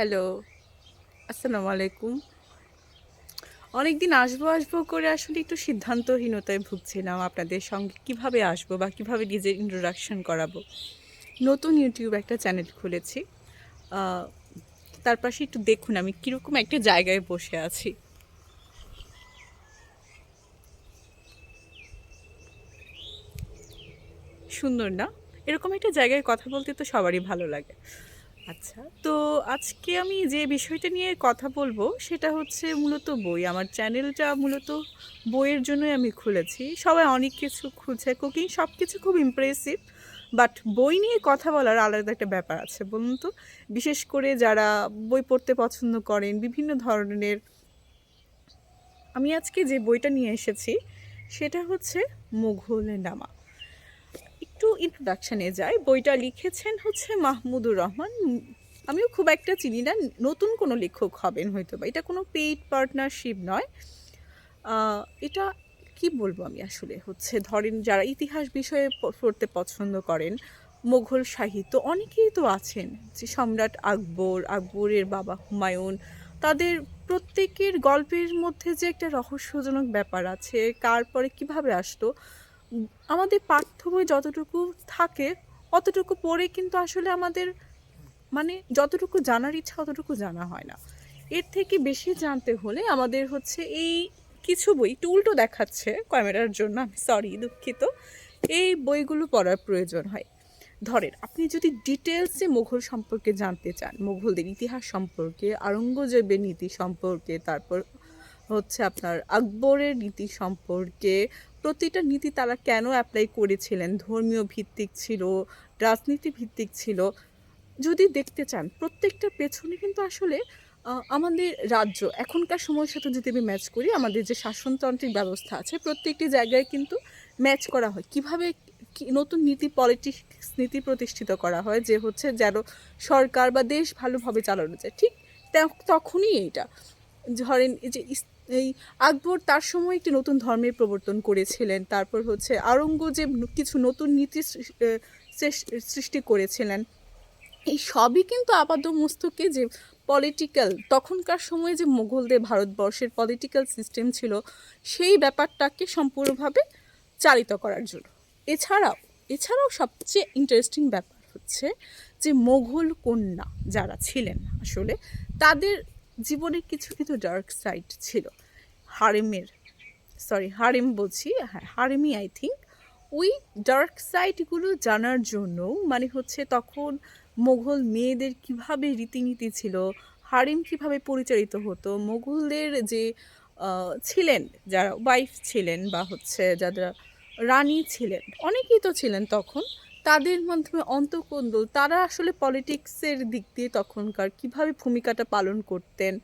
Hello আসসালামু আলাইকুম অনেকদিন আসব আসব করে আসলে একটু সিদ্ধান্তহীনতায় ভুগছিলাম আপনাদের সঙ্গে, কীভাবে আসব বা কীভাবে নিজের ইন্ট্রোডাকশন করাবো। নতুন ইউটিউব একটা চ্যানেল খুলেছি। তার পাশে একটু দেখুন আমি কীরকম একটা জায়গায় বসে আছি। সুন্দর না? এরকম একটা জায়গায় কথা বলতে তো সবারই ভালো লাগে। আচ্ছা। তো আজকে আমি যে বিষয়টা নিয়ে কথা বলব সেটা হচ্ছে মূলত বই। আমার চ্যানেলটা মূলত বইয়ের জন্যই আমি খুলেছি। সবাই অনেক কিছু খুঁজছে কুকিং সব কিছু খুব ইমপ্রেসিভ বাট বই নিয়ে কথা বলার আলাদা একটা ব্যাপার আছে, বলুন তো। বিশেষ করে যারা বই পড়তে পছন্দ করেন, বিভিন্ন ধরনের। আমি আজকে যে বইটা নিয়ে এসেছি, সেটা হচ্ছে মুঘলের নামা একটু ইন্ট্রোডাকশানে যাই। বইটা লিখেছেন হচ্ছে মাহমুদুর রহমান। আমিও খুব একটা চিনি না, নতুন কোনো লেখক হবেন হয়তো বা এটা কোনো পেইড পার্টনারশিপ নয়। এটা কি বলব আমি আসলে? হচ্ছে ধরেন যারা ইতিহাস বিষয়ে পড়তে পছন্দ করেন, মোঘল সাহিত্য অনেকেই তো আছেন। যে সম্রাট আকবর, আকবরের বাবা হুমায়ুন, তাদের প্রত্যেকের গল্পের মধ্যে যে একটা রহস্যজনক ব্যাপার আছে, কার পরে কীভাবে আসতো আমাদের পাঠ্য বই যতটুকু থাকে, অতটুকু পড়ে কিন্তু আসলে আমাদের মানে যতটুকু জানার ইচ্ছা অতটুকু জানা হয় না। এর থেকে বেশি জানতে হলে আমাদের হচ্ছে এই কিছু বই, একটু উল্টো দেখাচ্ছে ক্যামেরার জন্য, আমি সরি দুঃখিত। এই বইগুলো পড়ার প্রয়োজন হয়। ধরেন, আপনি যদি ডিটেলসে মুঘল সম্পর্কে জানতে চান, মুঘলদের ইতিহাস সম্পর্কে আরঙ্গজেবের নীতি সম্পর্কে, তারপর হচ্ছে আপনার আকবরের নীতি সম্পর্কে প্রতিটা নীতি তারা কেন অ্যাপ্লাই করেছিলেন? ধর্মীয় ভিত্তিক ছিল, রাজনীতি ভিত্তিক ছিল। যদি দেখতে চান, প্রত্যেকটা পেছনে কিন্তু আসলে আমাদের রাজ্য, এখনকার সময়ের সাথে যদি আমি ম্যাচ করি, আমাদের যে শাসনতান্ত্রিক ব্যবস্থা আছে, প্রত্যেকটি জায়গায় কিন্তু ম্যাচ করা হয়। কীভাবে নতুন নীতি পলিটিক্স নীতি প্রতিষ্ঠিত করা হয়, যে হচ্ছে যেন সরকার বা দেশ ভালোভাবে চালানো যায়, ঠিক তখনই এইটা। ধরেন এই যে এই আকবর তার সময় একটি নতুন ধর্মের প্রবর্তন করেছিলেন। তারপর হচ্ছে আওরঙ্গজেব ন- কিছু নতুন নীতি সৃষ্টি করেছিলেন। এই সবই কিন্তু আপাত মস্তকে যে পলিটিক্যাল তখনকার সময়ে যে মুঘলদের ভারতবর্ষের পলিটিক্যাল সিস্টেম ছিল, সেই ব্যাপারটাকে সম্পূর্ণভাবে চালিত করার জন্য। এছাড়াও এছাড়াও সবচেয়ে ইন্টারেস্টিং ব্যাপার হচ্ছে যে মোঘল কন্যা যারা ছিলেন আসলে, তাদের জীবনে কিছু কিছু ডার্ক সাইড ছিল। হারেমের সরি হারেম বলছি হ্যাঁ হারেমি আই থিঙ্ক ওই ডার্ক সাইডগুলো জানার জন্য মানে হচ্ছে তখন মোঘল মেয়েদের কীভাবে রীতিনীতি ছিল, হারিম কীভাবে পরিচালিত হতো, মোঘলদের যে ছিলেন, যারা ওয়াইফ ছিলেন বা হচ্ছে যারা রানী ছিলেন, অনেকেই তো ছিলেন তখন তাদের মাধ্যমে অন্তকন্দল, তারা আসলে পলিটিক্সের দিক দিয়ে তখনকার কীভাবে ভূমিকাটা পালন করতেন?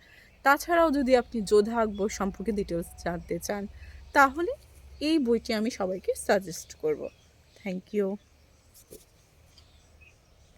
তাছাড়াও যদি আপনি যোধা আকবর সম্পর্কে ডিটেলস জানতে চান, তাহলে এই বইটি আমি সবাইকে সাজেস্ট করব। Thank you